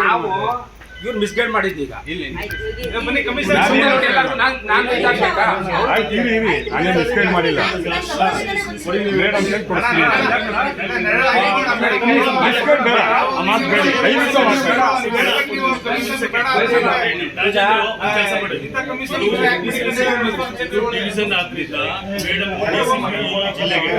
ನಾವು ಇವ್ರು ಮಿಸ್ಗೈಡ್ ಮಾಡಿದ್ದು ಈಗ. ಬನ್ನಿ ಕಮಿಷನ್ ನಾನ್ ನಾನು ಇದಾಗ್ಬೇಕಾ ಆಯ್ತು ಇರಿ ಇರಿ. ಹಂಗೆ ಮಿಸ್ಗೈಡ್ ಮಾಡಿಲ್ಲ. ಹೇಳಿ ಮಿಸ್ಗೈಡ್ ಬೇಡ. ಆ ಮಾತು ಬೇಡಿ. ಕೈ ನಿಮಿಷ ಡಿವಿಷನ್ ಆದ್ರಿಂದ ಮೇಡಮ್ ಜಿಲ್ಲೆಗೆ.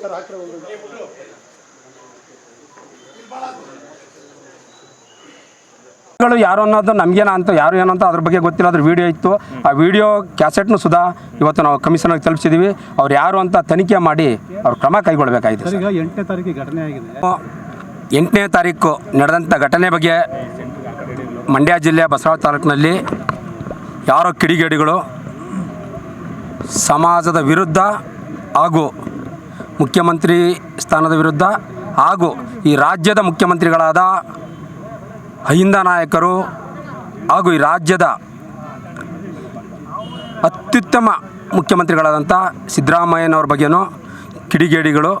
ಸರ್ ಹಾಕಿರೋ ಒಂದು ಗಳು ಯಾರು ಅನ್ನೋದು ನಮಗೇನ ಅಂತ ಯಾರು ಏನಂತ ಅದ್ರ ಬಗ್ಗೆ ಗೊತ್ತಿಲ್ಲ. ಅದ್ರ ವಿಡಿಯೋ ಇತ್ತು. ಆ ವಿಡಿಯೋ ಕ್ಯಾಸೆಟ್ನು ಸುಧಾ ಇವತ್ತು ನಾವು ಕಮಿಷನರ್ಗೆ ತಲುಪಿಸಿದ್ದೀವಿ ಅವ್ರು ಯಾರು ಅಂತ ತನಿಖೆ ಮಾಡಿ ಅವ್ರು ಕ್ರಮ ಕೈಗೊಳ್ಳಬೇಕಾಗಿದೆ ಎಂಟನೇ ತಾರೀಕಿಗೆ ಘಟನೆ ಆಗಿದೆ. ಎಂಟನೇ ತಾರೀಕು ನಡೆದಂಥ ಘಟನೆ ಬಗ್ಗೆ ಮಂಡ್ಯ ಜಿಲ್ಲೆ ಬಸವರಾಜ ತಾಲೂಕಿನಲ್ಲಿ ಯಾರೋ ಕಿಡಿಗೇಡಿಗಳು ಸಮಾಜದ ವಿರುದ್ಧ ಹಾಗೂ ಮುಖ್ಯಮಂತ್ರಿ ಸ್ಥಾನದ ವಿರುದ್ಧ ಹಾಗೂ ಈ ರಾಜ್ಯದ ಮುಖ್ಯಮಂತ್ರಿಗಳಾದ ಅಹಿಂದ ನಾಯಕರು ಹಾಗೂ ಈ ರಾಜ್ಯದ ಅತ್ಯುತ್ತಮ ಮುಖ್ಯಮಂತ್ರಿಗಳಾದಂಥ ಸಿದ್ದರಾಮಯ್ಯನವ್ರ ಬಗ್ಗೆನೂ ಕಿಡಿಗೇಡಿಗಳು,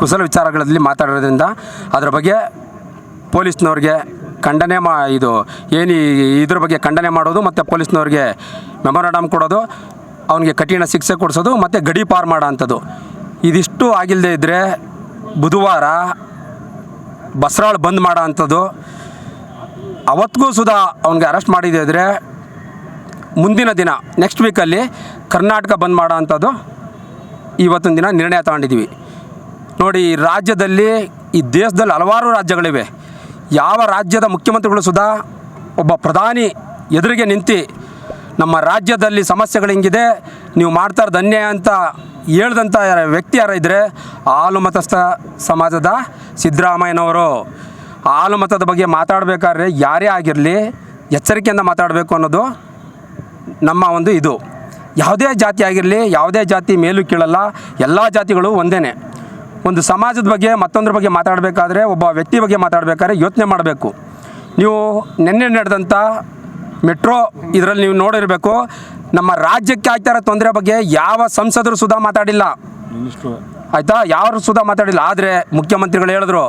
ಕುಶಲ ವಿಚಾರಗಳಲ್ಲಿ ಮಾತಾಡೋದ್ರಿಂದ ಅದರ ಬಗ್ಗೆ ಪೊಲೀಸ್ನವ್ರಿಗೆ ಖಂಡನೆ ಮಾ, ಇದು ಏನು ಇದ್ರ ಬಗ್ಗೆ ಖಂಡನೆ ಮಾಡೋದು ಮತ್ತು ಪೊಲೀಸ್ನವ್ರಿಗೆ ಮೆಮೊರಾಂಡಮ್ ಕೊಡೋದು, ಅವನಿಗೆ ಕಠಿಣ ಶಿಕ್ಷೆ ಕೊಡಿಸೋದು ಮತ್ತು ಗಡಿ ಪಾರು ಮಾಡೋ ಅಂಥದ್ದು ಇದಿಷ್ಟು ಆಗಿಲ್ಲದೆ ಇದ್ದರೆ ಬುಧವಾರ ಬಸರಾಳು ಬಂದ್ ಮಾಡೋ ಅಂಥದ್ದು ಅವತ್ತಿಗೂ ಸುಧಾ ಅವನಿಗೆ ಅರೆಸ್ಟ್ ಮಾಡಿದ್ರೆ ಮುಂದಿನ ದಿನ ನೆಕ್ಸ್ಟ್ ವೀಕಲ್ಲಿ ಕರ್ನಾಟಕ ಬಂದ್ ಮಾಡೋ ಅಂಥದ್ದು ಇವತ್ತಿನ ದಿನ ನಿರ್ಣಯ ತಗೊಂಡಿದ್ದೀವಿ. ನೋಡಿ ರಾಜ್ಯದಲ್ಲಿ, ಈ ದೇಶದಲ್ಲಿ ಹಲವಾರು ರಾಜ್ಯಗಳಿವೆ. ಯಾವ ರಾಜ್ಯದ ಮುಖ್ಯಮಂತ್ರಿಗಳು ಸುಧಾ, ಒಬ್ಬ ಪ್ರಧಾನಿ ಎದುರಿಗೆ ನಿಂತು ನಮ್ಮ ರಾಜ್ಯದಲ್ಲಿ ಸಮಸ್ಯೆಗಳು ಹಿಂಗಿದೆ, ನೀವು ಮಾಡ್ತಾ ಇರೋದು ಅನ್ಯಾಯ ಅಂತ ಹೇಳ್ದಂಥ ವ್ಯಕ್ತಿ ಯಾರ ಇದ್ದರೆ ಮತಸ್ಥ ಸಮಾಜದ ಸಿದ್ದರಾಮಯ್ಯನವರು. ಹಾಲು ಮತದ ಬಗ್ಗೆ ಮಾತಾಡಬೇಕಾದ್ರೆ ಯಾರೇ ಆಗಿರಲಿ ಎಚ್ಚರಿಕೆಯಿಂದ ಮಾತಾಡಬೇಕು ಅನ್ನೋದು ನಮ್ಮ ಒಂದು ಇದು. ಯಾವುದೇ ಜಾತಿ ಆಗಿರಲಿ ಯಾವುದೇ ಜಾತಿ ಮೇಲೂ ಕೀಳಲ್ಲ ಎಲ್ಲ ಜಾತಿಗಳು ಒಂದೇ ಒಂದು ಸಮಾಜದ ಬಗ್ಗೆ ಮತ್ತೊಂದ್ರ ಬಗ್ಗೆ ಮಾತಾಡಬೇಕಾದ್ರೆ ಒಬ್ಬ ವ್ಯಕ್ತಿ ಬಗ್ಗೆ ಮಾತಾಡಬೇಕಾದ್ರೆ ಯೋಚನೆ ಮಾಡಬೇಕು. ನೀವು ನಿನ್ನೆ ನಡೆದಂಥ ಮೆಟ್ರೋ ಇದರಲ್ಲಿ ನೀವು ನೋಡಿರಬೇಕು ನಮ್ಮ ರಾಜ್ಯಕ್ಕೆ ಆಗ್ತಾ ಇರೋ ತೊಂದರೆ ಬಗ್ಗೆ ಯಾವ ಸಂಸದರು ಸುಧಾ ಮಾತಾಡಿಲ್ಲ. ಆಯಿತಾ? ಯಾರು ಸುಧಾ ಮಾತಾಡಿಲ್ಲ. ಆದರೆ ಮುಖ್ಯಮಂತ್ರಿಗಳು ಹೇಳಿದ್ರು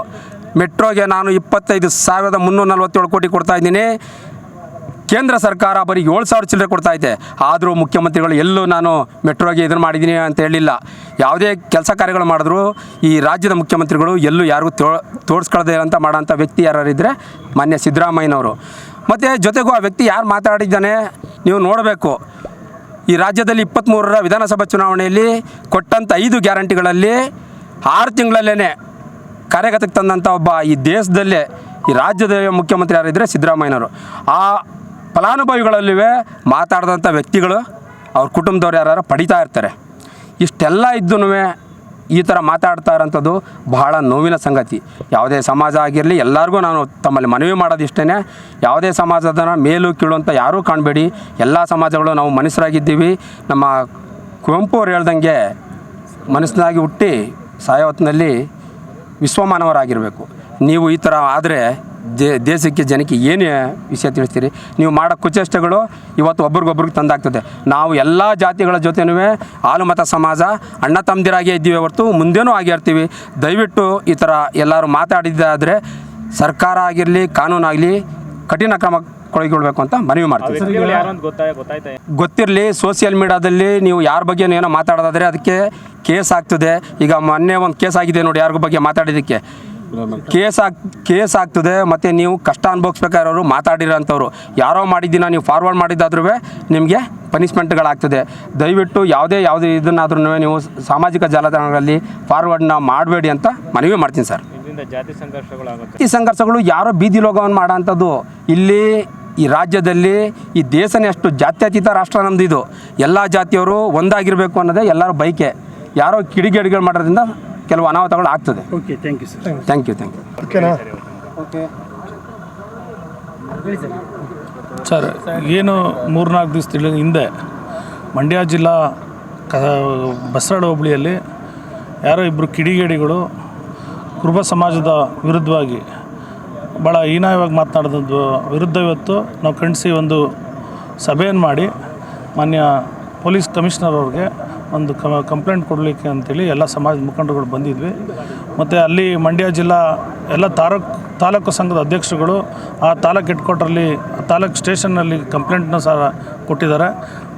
ಮೆಟ್ರೋಗೆ ನಾನು ಇಪ್ಪತ್ತೈದು ಸಾವಿರದ ಮುನ್ನೂರ ನಲ್ವತ್ತೇಳು ಕೋಟಿ ಕೊಡ್ತಾ ಇದ್ದೀನಿ. ಕೇಂದ್ರ ಸರ್ಕಾರ ಬರೀ ಏಳು ಸಾವಿರ ಚಿಲ್ಲರೆ ಕೊಡ್ತಾ ಇದೆ. ಆದರೂ ಮುಖ್ಯಮಂತ್ರಿಗಳು ಎಲ್ಲೂ ನಾನು ಮೆಟ್ರೋಗೆ ಇದನ್ನು ಮಾಡಿದ್ದೀನಿ ಅಂತ ಹೇಳಿಲ್ಲ. ಯಾವುದೇ ಕೆಲಸ ಕಾರ್ಯಗಳು ಮಾಡಿದ್ರು ಈ ರಾಜ್ಯದ ಮುಖ್ಯಮಂತ್ರಿಗಳು ಎಲ್ಲೂ ಯಾರಿಗೂ ತೋ, ತೋರಿಸ್ಕೊಳ್ಳದೆ ಅಂತ ಮಾಡೋಂಥ ವ್ಯಕ್ತಿ ಯಾರಿದ್ದರೆ ಮಾನ್ಯ ಸಿದ್ದರಾಮಯ್ಯನವರು. ಮತ್ತು ಜೊತೆಗೂ ಆ ವ್ಯಕ್ತಿ ಯಾರು ಮಾತಾಡಿದ್ದಾನೆ ನೀವು ನೋಡಬೇಕು. ಈ ರಾಜ್ಯದಲ್ಲಿ ಇಪ್ಪತ್ತ್ಮೂರರ ವಿಧಾನಸಭಾ ಚುನಾವಣೆಯಲ್ಲಿ ಕೊಟ್ಟಂಥ ಐದು ಗ್ಯಾರಂಟಿಗಳಲ್ಲಿ ಆರು ತಿಂಗಳಲ್ಲೇ ಕಾರ್ಯಗತಕ್ಕೆ ತಂದಂಥ ಒಬ್ಬ ಈ ದೇಶದಲ್ಲೇ, ಈ ರಾಜ್ಯದ ಮುಖ್ಯಮಂತ್ರಿ ಯಾರಿದ್ದರೆ ಸಿದ್ದರಾಮಯ್ಯನವರು. ಆ ಫಲಾನುಭವಿಗಳಲ್ಲಿವೆ ಮಾತಾಡಿದಂಥ ವ್ಯಕ್ತಿಗಳು, ಅವ್ರ ಕುಟುಂಬದವ್ರು ಯಾರು ಪಡಿತಾ ಇರ್ತಾರೆ. ಇಷ್ಟೆಲ್ಲ ಇದ್ದೂ ಈ ಥರ ಮಾತಾಡ್ತಾ ಇರೋಂಥದ್ದು ಬಹಳ ನೋವಿನ ಸಂಗತಿ. ಯಾವುದೇ ಸಮಾಜ ಆಗಿರಲಿ, ಎಲ್ಲರಿಗೂ ನಾನು ತಮ್ಮಲ್ಲಿ ಮನವಿ ಮಾಡೋದು ಇಷ್ಟೇ ಯಾವುದೇ ಸಮಾಜದ ಮೇಲು ಕೀಳು ಅಂತ ಯಾರೂ ಕಾಣಬೇಡಿ. ಎಲ್ಲ ಸಮಾಜಗಳು ನಾವು ಮನಸ್ಸರಾಗಿದ್ದೀವಿ. ನಮ್ಮ ಕುವೆಂಪು ಅವ್ರು ಹೇಳ್ದಂಗೆ ಮನಸ್ಸಿನಾಗಿ ಹುಟ್ಟಿ ಸಾಯೋ ಹೊತ್ತಿನಲ್ಲಿ ವಿಶ್ವಮಾನವರಾಗಿರಬೇಕು. ನೀವು ಈ ಥರ ಆದರೆ ದೇಶಕ್ಕೆ ಜನಕ್ಕೆ ಏನು ವಿಷಯ ತಿಳಿಸ್ತೀರಿ, ನೀವು ಮಾಡೋ ಕುಚೇಷ್ಟಗಳು ಇವತ್ತು ಒಬ್ರಿಗೊಬ್ರಿಗೆ ತಂದಾಗ್ತದೆ. ನಾವು ಎಲ್ಲ ಜಾತಿಗಳ ಜೊತೆನೂ ಹಾಲು ಮತ ಸಮಾಜ, ಅಣ್ಣ ತಮ್ಮದಿರಾಗೇ ಇದ್ದೀವಿ ಹೊರತು ಮುಂದೇನೂ ಆಗಿರ್ತೀವಿ ದಯವಿಟ್ಟು ಈ ಥರ ಎಲ್ಲರೂ ಮಾತಾಡಿದ್ದಾದರೆ ಸರ್ಕಾರ ಆಗಿರಲಿ, ಕಾನೂನಾಗಲಿ ಕಠಿಣ ಕ್ರಮ ಕೈಗೊಳ್ಬೇಕು ಅಂತ ಮನವಿ ಮಾಡ್ತೀವಿ. ಯಾರು ಗೊತ್ತಿರಲಿ ಸೋಷಿಯಲ್ ಮೀಡಿಯಾದಲ್ಲಿ ನೀವು ಯಾರ ಬಗ್ಗೆ ಏನೋ ಮಾತಾಡೋದಾದರೆ ಅದಕ್ಕೆ ಕೇಸ್ ಆಗ್ತದೆ. ಈಗ ಮೊನ್ನೆ ಒಂದು ಕೇಸ್ ಆಗಿದೆ ನೋಡಿ ಯಾರಿಗ ಬಗ್ಗೆ ಮಾತಾಡಿದ್ದಕ್ಕೆ. ಕೇಸ್ ಆಗ್ ಕೇಸ್ ಆಗ್ತದೆ ಮತ್ತು ನೀವು ಕಷ್ಟ ಅನುಭವಿಸ್ಬೇಕಾಗಿರೋರು ಮಾತಾಡಿರೋಂಥವ್ರು ಯಾರೋ ಮಾಡಿದ್ದೀನ ನೀವು ಫಾರ್ವರ್ಡ್ ಮಾಡಿದ್ದಾದ್ರೂ ನಿಮಗೆ ಪನಿಷ್ಮೆಂಟ್ಗಳಾಗ್ತದೆ ದಯವಿಟ್ಟು ಯಾವುದೇ ಯಾವುದೇ ಇದನ್ನಾದ್ರೂ ನೀವು ಸಾಮಾಜಿಕ ಜಾಲತಾಣಗಳಲ್ಲಿ ಫಾರ್ವರ್ಡ್ನ ಮಾಡಬೇಡಿ ಅಂತ ಮನವಿ ಮಾಡ್ತೀನಿ ಸರ್. ಇದರಿಂದ ಜಾತಿ ಸಂಘರ್ಷಗಳಾಗುತ್ತೆ. ಈ ಸಂಘರ್ಷಗಳು ಯಾರೋ ಬೀದಿ ಲೋಗವನ್ನು ಮಾಡೋಂಥದ್ದು. ಇಲ್ಲಿ ಈ ರಾಜ್ಯದಲ್ಲಿ ಈ ದೇಶನೇ ಅಷ್ಟು ಜಾತ್ಯತೀತ ರಾಷ್ಟ್ರ ನಮ್ದು ಇದು. ಎಲ್ಲ ಜಾತಿಯವರು ಒಂದಾಗಿರಬೇಕು ಅನ್ನೋದೇ ಎಲ್ಲರೂ ಬೈಕೆ ಯಾರೋ ಕಿಡಿಗೇಡಿಗಳು ಮಾಡೋದ್ರಿಂದ ಕೆಲವು ಅನಾಹುತಗಳು ಆಗ್ತದೆ. Okay thank you sir thank you thank you okay sir ಏನು ಮೂರ್ನಾಲ್ಕು ದಿವಸದ ಹಿಂದೆ ಮಂಡ್ಯ ಜಿಲ್ಲಾ ಕ ಬಸರಾಳ ಹೋಬಳಿಯಲ್ಲಿ ಯಾರೋ ಇಬ್ಬರು ಕಿಡಿಗೇಡಿಗಳು ಕುರುಬ ಸಮಾಜದ ವಿರುದ್ಧವಾಗಿ ಭಾಳ ಹೀನಾಯವಾಗಿ ಮಾತನಾಡಿದ್ದು ವಿರುದ್ಧ ಇವತ್ತು. ನಾವು ಖಂಡಿಸಿ ಒಂದು ಸಭೆಯನ್ನು ಮಾಡಿ ಮಾನ್ಯ ಪೊಲೀಸ್ ಕಮಿಷನರ್ ಅವ್ರಿಗೆ ಒಂದು ಕಂಪ್ಲೇಂಟ್ ಕೊಡಲಿಕ್ಕೆ ಅಂತೇಳಿ ಎಲ್ಲ ಸಮಾಜ ಮುಖಂಡರುಗಳು ಬಂದಿದ್ವಿ. ಮತ್ತು ಅಲ್ಲಿ ಮಂಡ್ಯ ಜಿಲ್ಲಾ ಎಲ್ಲ ತಾಲೂಕು ತಾಲೂಕು ಸಂಘದ ಅಧ್ಯಕ್ಷರುಗಳು ಆ ತಾಲೂಕು ಹೆಡ್ ಕ್ವಾರ್ಟರ್ಲಿ ತಾಲೂಕು ಸ್ಟೇಷನ್ನಲ್ಲಿ ಕಂಪ್ಲೇಂಟ್ನ ಸಹ ಕೊಟ್ಟಿದ್ದಾರೆ.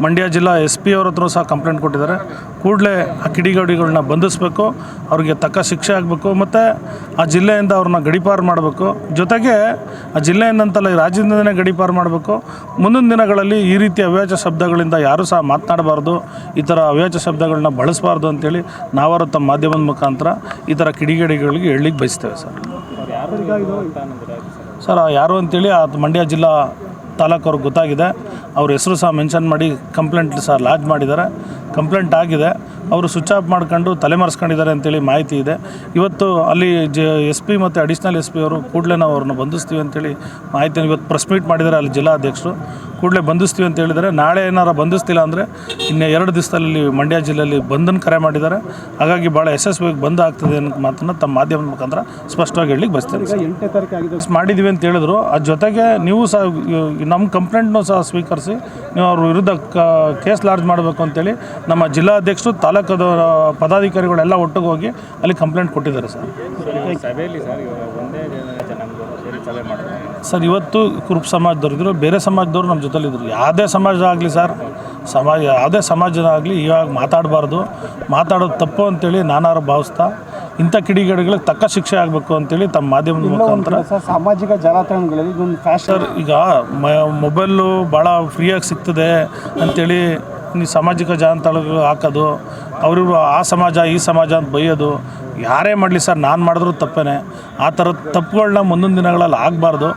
ಮಂಡ್ಯ ಜಿಲ್ಲಾ ಎಸ್ ಪಿ ಅವ್ರ ಹತ್ರ ಸಹ ಕಂಪ್ಲೇಂಟ್ ಕೊಟ್ಟಿದ್ದಾರೆ. ಕೂಡಲೇ ಆ ಕಿಡಿಗೇಡಿಗಳನ್ನ ಬಂಧಿಸಬೇಕು, ಅವರಿಗೆ ತಕ್ಕ ಶಿಕ್ಷೆ ಆಗಬೇಕು, ಮತ್ತು ಆ ಜಿಲ್ಲೆಯಿಂದ ಅವ್ರನ್ನ ಗಡಿಪಾರು ಮಾಡಬೇಕು. ಜೊತೆಗೆ ಆ ಜಿಲ್ಲೆಯಿಂದಂತಲ್ಲ ಈ ರಾಜ್ಯದಿಂದನೇ ಗಡಿಪಾರು ಮಾಡಬೇಕು. ಮುಂದಿನ ದಿನಗಳಲ್ಲಿ ಈ ರೀತಿ ಅವ್ಯಾಚ ಶಬ್ದಗಳಿಂದ ಯಾರೂ ಸಹ ಮಾತನಾಡಬಾರ್ದು. ಈ ಥರ ಅವ್ಯಾಚ ಶಬ್ದಗಳನ್ನ ಬಳಸಬಾರ್ದು ಅಂತೇಳಿ ನಾವರು ತಮ್ಮ ಮಾಧ್ಯಮದ ಮುಖಾಂತರ ಈ ಥರ ಕಿಡಿಗೇಡಿಗಳಿಗೆ ಹೇಳಲಿಕ್ಕೆ ಬಯಸ್ತೇವೆ ಸರ್. ಸರ್ ಯಾರು ಅಂತೇಳಿ ಆ ಮಂಡ್ಯ ಜಿಲ್ಲಾ ತಾಲೂಕವ್ರಿಗೆ ಗೊತ್ತಾಗಿದೆ. ಅವ್ರ ಹೆಸರು ಸಹ ಮೆನ್ಷನ್ ಮಾಡಿ ಕಂಪ್ಲೇಂಟ್ ಸಹ ಲಾಜ್ ಮಾಡಿದ್ದಾರೆ. ಕಂಪ್ಲೇಂಟ್ ಆಗಿದೆ. ಅವರು ಸ್ವಿಚ್ ಆಫ್ ಮಾಡ್ಕೊಂಡು ತಲೆಮರೆಸ್ಕೊಂಡಿದ್ದಾರೆ ಅಂತೇಳಿ ಮಾಹಿತಿ ಇದೆ. ಇವತ್ತು ಅಲ್ಲಿ ಜ ಎಸ್ ಪಿ ಮತ್ತು ಅಡಿಷ್ನಲ್ ಎಸ್ ಪಿ ಅವರು ಕೂಡಲೇ ನಾವು ಅವ್ರನ್ನ ಬಂಧಿಸ್ತೀವಿ ಅಂತೇಳಿ ಮಾಹಿತಿಯನ್ನು ಇವತ್ತು ಪ್ರೆಸ್ ಮೀಟ್ ಮಾಡಿದ್ದಾರೆ ಅಲ್ಲಿ ಜಿಲ್ಲಾಧ್ಯಕ್ಷರು. ಕೂಡಲೇ ಬಂಧಿಸ್ತೀವಿ ಅಂತ ಹೇಳಿದರೆ ನಾಳೆ ಏನಾರು ಬಂಧಿಸ್ತಿಲ್ಲ ಅಂದರೆ ಇನ್ನು ಎರಡು ದಿವಸದಲ್ಲಿ ಮಂಡ್ಯ ಜಿಲ್ಲೆಯಲ್ಲಿ ಬಂಧನ ಕರೆ ಮಾಡಿದ್ದಾರೆ. ಹಾಗಾಗಿ ಭಾಳ ಯಶಸ್ವಿಯಾಗಿ ಬಂದ್ ಆಗ್ತದೆ ಅನ್ನೋ ಮಾತನ್ನು ತಮ್ಮ ಮಾಧ್ಯಮದ ಮುಖಾಂತರ ಸ್ಪಷ್ಟವಾಗಿ ಹೇಳಲಿಕ್ಕೆ ಬಯಸ್ತೇನೆ. ಮಾಡಿದ್ದೀವಿ ಅಂತ ಹೇಳಿದ್ರು. ಅದ್ರ ಜೊತೆಗೆ ನೀವು ಸಹ ನಮ್ಮ ಕಂಪ್ಲೇಂಟ್ನೂ ಸಹ ಸ್ವೀಕರಿಸಿ ನೀವು ಅವ್ರ ವಿರುದ್ಧ ಕ ಕೇಸ್ ಲಾರ್ಜ್ ಮಾಡಬೇಕು ಅಂತೇಳಿ ನಮ್ಮ ಜಿಲ್ಲಾಧ್ಯಕ್ಷರು ತಾಲೂಕದ ಪದಾಧಿಕಾರಿಗಳೆಲ್ಲ ಒಟ್ಟಿಗೆ ಹೋಗಿ ಅಲ್ಲಿ ಕಂಪ್ಲೇಂಟ್ ಕೊಟ್ಟಿದ್ದಾರೆ ಸರ್. ಸರ್ ಇವತ್ತು ಕುರುಬ್ ಸಮಾಜದವ್ರು ಇದ್ರು ಬೇರೆ ಸಮಾಜದವ್ರು ನಮ್ಮ ಜೊತೆಲಿದ್ರು. ಯಾವುದೇ ಸಮಾಜ ಆಗಲಿ ಸರ್ ಸಮಾಜ ಯಾವುದೇ ಸಮಾಜ ಆಗಲಿ ಇವಾಗ ಮಾತಾಡಬಾರ್ದು. ಮಾತಾಡೋದು ತಪ್ಪು ಅಂತೇಳಿ ನಾನಾರು ಭಾವಿಸ್ತಾ ಇಂಥ ಕಿಡಿಗೇಡಿಗಳಿಗೆ ತಕ್ಕ ಶಿಕ್ಷೆ ಆಗಬೇಕು ಅಂತೇಳಿ ತಮ್ಮ ಮಾಧ್ಯಮದ ಮುಖಾಂತರ ಸಾಮಾಜಿಕ ಜಾಲತಾಣಗಳಲ್ಲಿ ಇದೊಂದು ಫ್ಯಾಷನ್ ಈಗ ಮೊಬೈಲು ಭಾಳ ಫ್ರೀಯಾಗಿ ಸಿಗ್ತದೆ ಅಂಥೇಳಿ ನೀವು ಸಾಮಾಜಿಕ ಜಾಲತಾಣಗಳು ಹಾಕೋದು ಅವರಿಗೂ ಆ ಸಮಾಜ, ಈ ಸಮಾಜ ಅಂತ ಬೈಯೋದು, ಯಾರೇ ಮಾಡಲಿ ಸರ್, ನಾನು ಮಾಡಿದ್ರು ತಪ್ಪೇ ಆ ಥರದ ತಪ್ಪುಗಳನ್ನ ಮುಂದಿನ ದಿನಗಳಲ್ಲಿ ಆಗಬಾರ್ದು.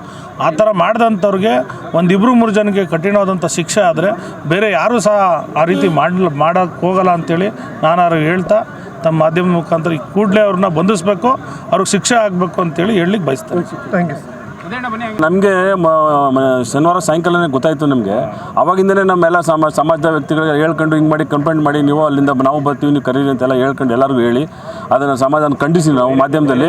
ಆ ಥರ ಮಾಡಿದಂಥವ್ರಿಗೆ ಒಂದಿಬ್ಬರು ಮೂರು ಜನಕ್ಕೆ ಕಠಿಣವಾದಂಥ ಶಿಕ್ಷೆ ಆದರೆ ಬೇರೆ ಯಾರೂ ಸಹ ಆ ರೀತಿ ಮಾಡಲಿ ಮಾಡೋಕ್ಕೆ ಹೋಗಲ್ಲ ಅಂತೇಳಿ ನಾನು ಅವ್ರಿಗೆ ಹೇಳ್ತಾ, ತಮ್ಮ ಮಾಧ್ಯಮದ ಮುಖಾಂತರ ಈ ಕೂಡಲೇ ಅವ್ರನ್ನ ಬಂಧಿಸಬೇಕು, ಅವ್ರಿಗೆ ಶಿಕ್ಷೆ ಆಗಬೇಕು ಅಂತೇಳಿ ಹೇಳಲಿಕ್ಕೆ ಬಯಸ್ತೇನೆ. ಥ್ಯಾಂಕ್ ಯು ನಮಗೆ ಶನಿವಾರ ಸಾಯಂಕಾಲನೇ ಗೊತ್ತಾಯಿತು ನಮಗೆ. ಅವಾಗಿಂದನೇ ನಮ್ಮೆಲ್ಲ ಸಮಾಜ ಸಮಾಜದ ವ್ಯಕ್ತಿಗಳಿಗೆ ಹೇಳ್ಕೊಂಡು ಹಿಂಗೆ ಮಾಡಿ ಕಂಪ್ಲೇಂಟ್ ಮಾಡಿ ನೀವು ಅಲ್ಲಿಂದ ನಾವು ಬರ್ತೀವಿ ನೀವು ಕರೀರಿ ಅಂತೆಲ್ಲ ಹೇಳ್ಕೊಂಡು ಎಲ್ಲರಿಗೂ ಹೇಳಿ ಅದನ್ನು ಸಮಾಜನ ಖಂಡಿಸಿ ನಾವು ಮಾಧ್ಯಮದಲ್ಲಿ.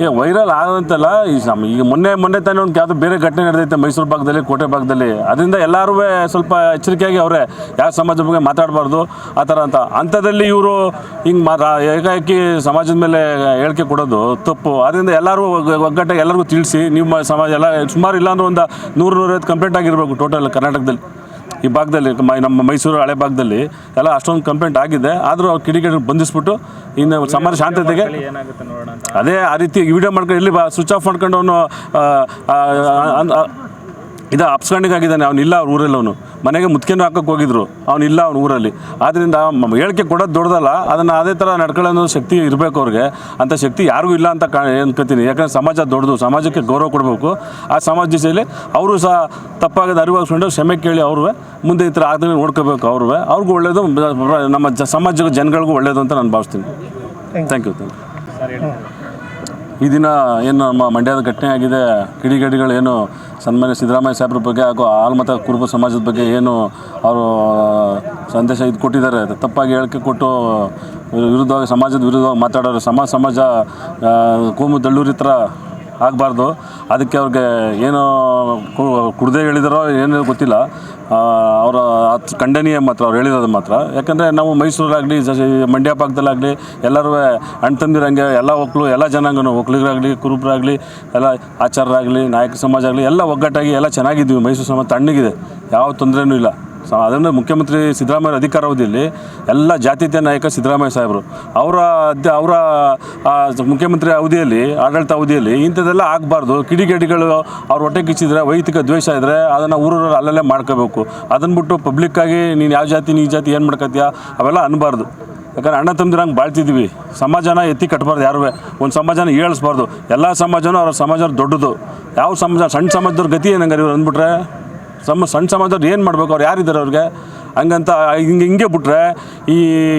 ಏ ವೈರಲ್ ಆದಂತೆಲ್ಲ ಈ ಸಮ ಈಗ ಮೊನ್ನೆ ಮೊನ್ನೆ ತಾನೇ ಒಂದು ಯಾವುದೋ ಬೇರೆ ಘಟನೆ ನಡೆದೈತೆ ಮೈಸೂರು ಭಾಗದಲ್ಲಿ ಕೋಟೆ ಭಾಗದಲ್ಲಿ. ಅದರಿಂದ ಎಲ್ಲರೂ ಸ್ವಲ್ಪ ಎಚ್ಚರಿಕೆಯಾಗಿ ಅವರೇ ಯಾವ ಸಮಾಜದ ಬಗ್ಗೆ ಮಾತಾಡಬಾರ್ದು ಆ ಥರ ಅಂತ. ಅಂಥದ್ರಲ್ಲಿ ಇವರು ಹಿಂಗೆ ಮಾ ಏಕಾಏಕಿ ಸಮಾಜದ ಮೇಲೆ ಹೇಳಿಕೆ ಕೊಡೋದು ತಪ್ಪು. ಅದರಿಂದ ಎಲ್ಲರೂ ಒಗ್ಗ- ಒಗ್ಗಟ್ಟಾಗಿ ಎಲ್ಲರಿಗೂ ತಿಳಿಸಿ ನಿಮ್ಮ ಸಮಾಜ ಎಲ್ಲ ಸುಮಾರು ಇಲ್ಲಾಂದ್ರೆ ಒಂದು ನೂರು ನೂರೈವತ್ತು ಕಂಪ್ಲೇಂಟ್ ಆಗಿರಬೇಕು ಟೋಟಲ್ ಕರ್ನಾಟಕದಲ್ಲಿ. ಈ ಭಾಗದಲ್ಲಿ ಮ- ನಮ್ಮ ಮೈಸೂರು ಹಳೆ ಭಾಗದಲ್ಲಿ ಎಲ್ಲ ಅಷ್ಟೊಂದು ಕಂಪ್ಲೇಂಟ್ ಆಗಿದೆ. ಆದರೂ ಅವ್ರು ಕಿಡಿಗೇಡಿ ಬಂಧಿಸ್ಬಿಟ್ಟು ಇನ್ನು ಸಮಾಜ ಶಾಂತತೆಗೆ ಏನಾಗುತ್ತೆ ನೋಡೋಣ ಅಂತ. ಅದೇ ಆ ರೀತಿ ವಿಡಿಯೋ ಮಾಡ್ಕೊಂಡು ಇಲ್ಲಿ ಬಾ ಸ್ವಿಚ್ ಆಫ್ ಮಾಡ್ಕೊಂಡು ಅವನು ಇದು ಅಪ್ಸ್ಕೊಂಡಿಗಾಗಿದ್ದಾನೆ ಅವನು ಇಲ್ಲ ಅವ್ರ ಊರಲ್ಲಿ ಅವನು. ಮನೆಗೆ ಮುತ್ಕೆನೂ ಹಾಕೋಕೆ ಹೋಗಿದ್ರು ಅವನಿಲ್ಲ ಇಲ್ಲ ಅವ್ನ ಊರಲ್ಲಿ. ಆದ್ದರಿಂದ ಹೇಳಿಕೆ ಕೊಡೋದು ದೊಡ್ಡದಲ್ಲ ಅದನ್ನು ಅದೇ ಥರ ನಡ್ಕೊಳ್ಳೋ ಶಕ್ತಿ ಇರಬೇಕು ಅವ್ರಿಗೆ. ಅಂಥ ಶಕ್ತಿ ಯಾರಿಗೂ ಇಲ್ಲ ಅಂತ ಕಾ ಅನ್ಕೋತೀನಿ ಯಾಕಂದ್ರೆ ಸಮಾಜ ದೊಡ್ಡದು ಸಮಾಜಕ್ಕೆ ಗೌರವ ಕೊಡಬೇಕು. ಆ ಸಮಾಜ ದಿಸೆಯಲ್ಲಿ ಅವರು ಸಹ ತಪ್ಪಾಗದ ಅರಿವಾಗಿಸ್ಕೊಂಡು ಕ್ಷಮೆ ಕೇಳಿ ಅವ್ರು ಮುಂದೆ ಈ ಥರ ಆದ್ರೆ ನೋಡ್ಕೋಬೇಕು ಅವ್ರು ಅವ್ರಿಗೂ ಒಳ್ಳೇದು ನಮ್ಮ ಜ ಸಮಾಜದ ಜನಗಳಿಗೂ ಒಳ್ಳೇದು ಅಂತ ನಾನು ಭಾವಿಸ್ತೀನಿ. ಥ್ಯಾಂಕ್ ಯು ಥ್ಯಾಂಕ್ ಯು ಈ ದಿನ ಏನು ನಮ್ಮ ಮಂಡ್ಯದ ಘಟನೆ ಆಗಿದೆ? ಕಿಡಿಗೇಡಿಗಳು ಏನು ಸನ್ಮಾನ್ಯ ಸಿದ್ದರಾಮಯ್ಯ ಸಾಹೇಬ್ರ ಬಗ್ಗೆ ಹಾಗೂ ಆಲ್ಮತ ಕುರುಬ ಸಮಾಜದ ಬಗ್ಗೆ ಏನು ಅವರು ಸಂದೇಶ ಇದು ಕೊಟ್ಟಿದ್ದಾರೆ? ತಪ್ಪಾಗಿ ಹೇಳಿಕೆ ಕೊಟ್ಟು ವಿರುದ್ಧವಾಗಿ, ಸಮಾಜದ ವಿರುದ್ಧವಾಗಿ ಮಾತಾಡೋರು ಸಮಾಜ ಸಮಾಜ ಕೋಮು ದಳ್ಳೂರಿ ಥರ ಆಗಬಾರ್ದು. ಅದಕ್ಕೆ ಅವ್ರಿಗೆ ಏನು ಕುಡ್ದೆ ಹೇಳಿದಾರೋ ಏನು ಗೊತ್ತಿಲ್ಲ. ಅವರ ಖಂಡನೀಯ ಮಾತ್ರ, ಅವ್ರು ಹೇಳಿರೋದು ಮಾತ್ರ. ಯಾಕಂದರೆ ನಾವು ಮೈಸೂರಾಗಲಿ ಮಂಡ್ಯ ಭಾಗದಲ್ಲಾಗಲಿ, ಎಲ್ಲರೂ ಅಣ್ಣ ತಂದಿರಂಗೆ ಎಲ್ಲ ಒಕ್ಕಲು ಎಲ್ಲ ಜನಾಂಗನು ಒಕ್ಕಲಿಗರಾಗಲಿ ಕುರುಬರಾಗಲಿ, ಎಲ್ಲ ಆಚಾರರಾಗಲಿ ನಾಯಕ ಸಮಾಜ ಆಗಲಿ, ಎಲ್ಲ ಒಗ್ಗಟ್ಟಾಗಿ ಎಲ್ಲ ಚೆನ್ನಾಗಿದ್ದೀವಿ. ಮೈಸೂರು ಸಮಾಜ ತಣ್ಣಗಿದೆ. ಯಾವ ತೊಂದರೆನೂ ಇಲ್ಲ. ಸೊ ಅದನ್ನು ಮುಖ್ಯಮಂತ್ರಿ ಸಿದ್ದರಾಮಯ್ಯ ಅಧಿಕಾರಾವಧಿಯಲ್ಲಿ ಎಲ್ಲ ಜಾತೀಯ ನಾಯಕ ಸಿದ್ದರಾಮಯ್ಯ ಸಾಹೇಬರು, ಅವರ ಅಧ್ಯ ಅವರ ಮುಖ್ಯಮಂತ್ರಿ ಅವಧಿಯಲ್ಲಿ, ಆಡಳಿತ ಅವಧಿಯಲ್ಲಿ ಇಂಥದ್ದೆಲ್ಲ ಆಗಬಾರ್ದು. ಕಿಡಿಗೇಡಿಗಳು ಅವ್ರ ಹೊಟ್ಟೆ ಕಿಚ್ಚಿದ್ರೆ, ವೈಯಕ್ತಿಕ ದ್ವೇಷ ಇದ್ದರೆ ಅದನ್ನು ಊರೂರಲ್ಲಿ ಅಲ್ಲಲ್ಲೇ ಮಾಡ್ಕೋಬೇಕು. ಅದನ್ನು ಬಿಟ್ಟು ಪಬ್ಲಿಕ್ಕಾಗಿ ನೀನು ಯಾವ ಜಾತಿ, ನೀ ಜಾತಿ ಏನು ಮಾಡ್ಕೊತೀಯ? ಅವೆಲ್ಲ ಅನ್ನಬಾರ್ದು ಯಾಕಂದ್ರೆ ಅಣ್ಣ ತಮ್ಮದಿರಂಗೆ ಬಾಳ್ತಿದ್ವಿ. ಸಮಾಜನ ಎತ್ತಿ ಕಟ್ಟಬಾರ್ದು ಯಾರೂ ಒಂದು ಸಮಾಜನ ಏಳಿಸ್ಬಾರ್ದು. ಎಲ್ಲ ಸಮಾಜನೂ ಅವ್ರ ಸಮಾಜ ದೊಡ್ಡದು. ಯಾವ ಸಮಾಜ ಸಣ್ಣ ಸಮಾಜದವ್ರ ಗತಿ ಏನಂಗಾರೆ ಇವ್ರು ಅಂದ್ಬಿಟ್ರೆ? ಸಮ ಸಣ್ಣ ಸಮಾಜದವ್ರು ಏನು ಮಾಡ್ಬೇಕು? ಅವ್ರು ಯಾರಿದ್ದಾರೆ ಅವ್ರಿಗೆ? ಹಂಗಂತ, ಹಿಂಗೆ ಹಿಂಗೆ ಬಿಟ್ರೆ ಈ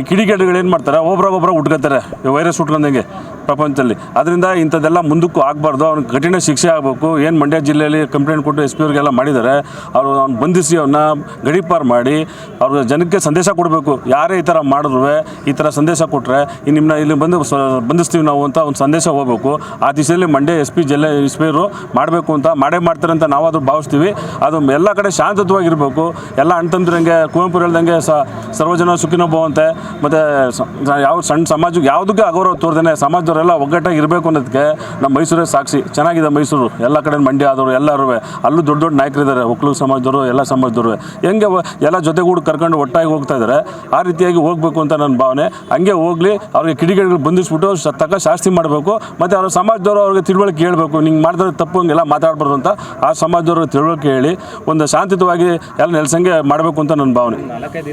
ಕಿಡಿಗೇಡಿಗಳು ಏನು ಮಾಡ್ತಾರೆ? ಒಬ್ರಾಗ ಹುಟ್ಕೋತಾರೆ ಉಟ್ಕೋತಾರೆ ವೈರಸ್ ಹುಟ್ಕೊಂಡಂಗೆ ಪ್ರಪಂಚದಲ್ಲಿ. ಅದರಿಂದ ಇಂಥದ್ದೆಲ್ಲ ಮುಂದಕ್ಕೂ ಆಗಬಾರ್ದು. ಅವ್ನಿಗೆ ಕಠಿಣ ಶಿಕ್ಷೆ ಆಗಬೇಕು. ಏನು ಮಂಡ್ಯ ಜಿಲ್ಲೆಯಲ್ಲಿ ಕಂಪ್ಲೇಂಟ್ ಕೊಟ್ಟು ಎಸ್ ಪಿ ಅವ್ರಿಗೆಲ್ಲ ಮಾಡಿದ್ದಾರೆ, ಅವರು ಅವ್ನು ಬಂಧಿಸಿ ಅವನ್ನ ಗಡೀಪಾರು ಮಾಡಿ, ಅವ್ರ ಜನಕ್ಕೆ ಸಂದೇಶ ಕೊಡಬೇಕು. ಯಾರೇ ಈ ಥರ ಮಾಡಿದ್ರು ಈ ಥರ ಸಂದೇಶ ಕೊಟ್ಟರೆ ನಿಮ್ಮನ್ನ ಇಲ್ಲಿ ಬಂದು ಬಂಧಿಸ್ತೀವಿ ನಾವು ಅಂತ ಒಂದು ಸಂದೇಶ ಹೋಗಬೇಕು. ಆ ದಿಶೆಯಲ್ಲಿ ಮಂಡ್ಯ ಎಸ್ ಪಿ ಜಿಲ್ಲೆ ಎಸ್ ಪಿ ಅವರು ಮಾಡಬೇಕು ಅಂತ, ಮಾಡೇ ಮಾಡ್ತಾರೆ ಅಂತ ನಾವಾದರೂ ಭಾವಿಸ್ತೀವಿ. ಅದು ಎಲ್ಲ ಕಡೆ ಶಾಂತತ್ವವಾಗಿರಬೇಕು. ಎಲ್ಲ ಅಣ್ಣ ತಮ್ಮದಿರಂಗೆ ಕುವೆಂಪು ಹೇಳ್ದಂಗೆ ಸ ಸರ್ವಜನ ಸುಖಿನೋ ಭವಂತೆ ಮತ್ತು ಯಾವ ಸಣ್ಣ ಸಮಾಜಕ್ಕೆ ಯಾವುದಕ್ಕೆ ಅಗೌರವ ತೋರ್ದೇನೆ ಸಮಾಜದವರೆಲ್ಲ ಒಗ್ಗಟ್ಟಾಗಿ ಇರಬೇಕು ಅನ್ನೋದಕ್ಕೆ ನಮ್ಮ ಮೈಸೂರೇ ಸಾಕ್ಷಿ. ಚೆನ್ನಾಗಿದೆ ಮೈಸೂರು. ಎಲ್ಲ ಕಡೆ ಮಂಡ್ಯ ಆದವರು ಎಲ್ಲರೂ ಅಲ್ಲೂ ದೊಡ್ಡ ದೊಡ್ಡ ನಾಯಕರಿದ್ದಾರೆ. ಒಕ್ಕಲು ಸಮಾಜದವರು, ಎಲ್ಲ ಸಮಾಜದವರು ಹೆಂಗೆ ಎಲ್ಲ ಜೊತೆಗೂಡು ಕರ್ಕೊಂಡು ಒಟ್ಟಾಗಿ ಹೋಗ್ತಾ ಇದ್ದಾರೆ. ಆ ರೀತಿಯಾಗಿ ಹೋಗಬೇಕು ಅಂತ ನನ್ನ ಭಾವನೆ. ಹಂಗೆ ಹೋಗಲಿ, ಅವ್ರಿಗೆ ಕಿಡಿಗೇಡಿಗಳು ಬಂಧಿಸ್ಬಿಟ್ಟು ತಕ್ಕ ಶಾಸ್ತಿ ಮಾಡಬೇಕು. ಮತ್ತು ಅವ್ರ ಸಮಾಜದವರು ಅವ್ರಿಗೆ ತಿಳುವಳಿಕೆ ಹೇಳಬೇಕು. ನಿಂಗೆ ಮಾಡಿದ್ರೆ ತಪ್ಪು, ಹಂಗೆಲ್ಲ ಮಾತಾಡಬಾರ್ದು ಅಂತ ಆ ಸಮಾಜದವ್ರಿಗೆ ತಿಳುವಳಿಕೆ ಹೇಳಿ, ಒಂದು ಶಾಂತಿಯುತವಾಗಿ ಎಲ್ಲ ನೆಲೆಸಂಗೆ ಮಾಡಬೇಕು ಅಂತ ನನ್ನ ಭಾವನೆ. No, no, no,